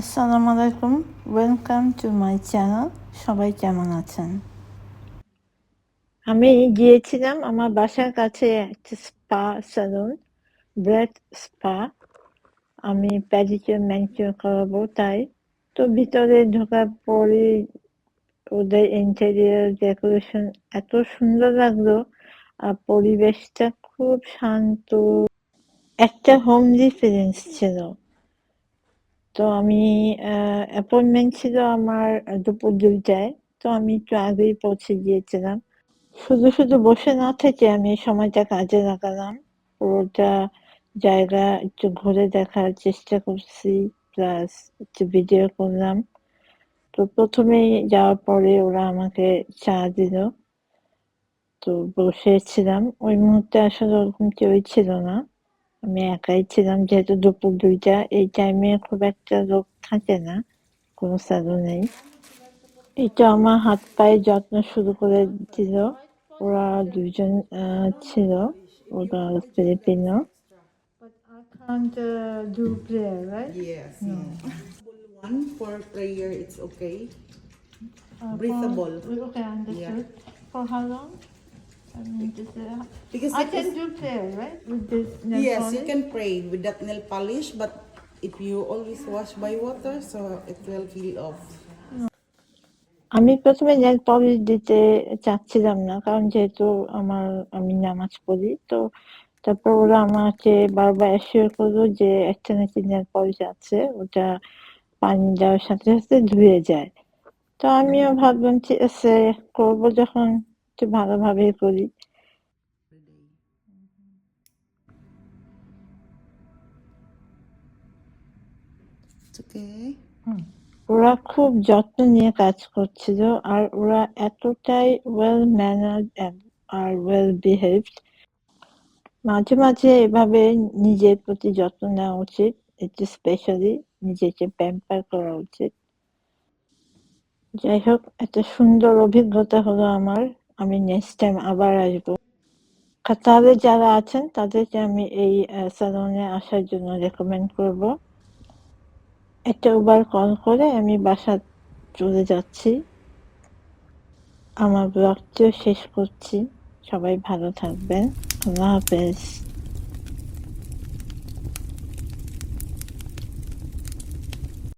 আসসালামু আলাইকুম welcome to my channel সবাই কেমন আছেন? আমি গিয়েছিলাম আমার বাসার কাছে একটা স্পা স্যালুন ব্রেড স্পা আমি প্যাডিকিউর ম্যানিকিউর করাবো তাই। তো ভিতরে ঢোকার পরে ওদের ইন্টেরিয়ার ডেকোরেশন এত সুন্দর লাগল আর পরিবেশটা খুব শান্ত। একটা হোমলি ফিলিংস ছিল। তো আমি অ্যাপয়েন্টমেন্ট ছিল আমার দুপুর দুইটায়। তো আমি একটু আগেই পৌঁছে গিয়েছিলাম। শুধু শুধু বসে না থেকে আমি সময়টা কাজে লাগালাম। পুরোটা জায়গা একটু ঘুরে দেখার চেষ্টা করছি প্লাস একটু ভিডিও করলাম। তো প্রথমেই যাওয়ার পরে ওরা আমাকে চা দিল। তো বসেছিলাম। ওই মুহূর্তে আসলে ওরকম কেউই ছিল না। আমি একাই ছিলাম যেহেতু দুপুর দুইটা এই টাইমে খুব একটা লোক থাকে না কোনো স্যালুনেই এটা আমার হাত পায়ে যত্ন শুরু করে দিল ওরা দুজন ছিল ওরা Filipino But I can't uh, do prayer, right? Yes. One for prayer, it's okay. Uh, Breathable. For, okay, understood. For how long? Because I can is- do prayer, right? With this nail yes, polish? you can pray with that nail polish, but if you always wash by water, so it will peel off. আমি প্রথমে nail polish দিতে চাচ্ছিলাম না কারণ যেহেতু আমার আমি নামাজ পড়ি তো তারপর ওরা আমাকে বারবার অ্যাসিওর করল যে একটা নাকি নেল পলিশ আছে ওটা পানি দেওয়ার সাথে সাথে ধুয়ে যায় তো আমিও ভাবলাম ঠিক আছে করব যখন একটু ভালোভাবেই করি। ওরা খুব যত্ন নিয়ে কাজ করছিল আর ওরা এতটাই ওয়েল ম্যানার্ড আর ওয়েল বিহেভড মাঝে মাঝে এভাবে নিজের প্রতি যত্ন নেওয়া উচিত একটু স্পেশালি নিজেকে প্যাম্পার করা উচিত। যাই হোক একটা সুন্দর অভিজ্ঞতা হলো আমার। আমি নেক্সট টাইম আবার আসব। কাতারে যারা আছেন, তাদেরকে আমি এই স্যালনে আসার জন্য রেকমেন্ড করব। একটা উবার কল করে আমি বাসা চলে যাচ্ছি। আমার ব্লগটিও শেষ করছি। সবাই ভালো থাকবেন। আল্লাহ হাফেজ।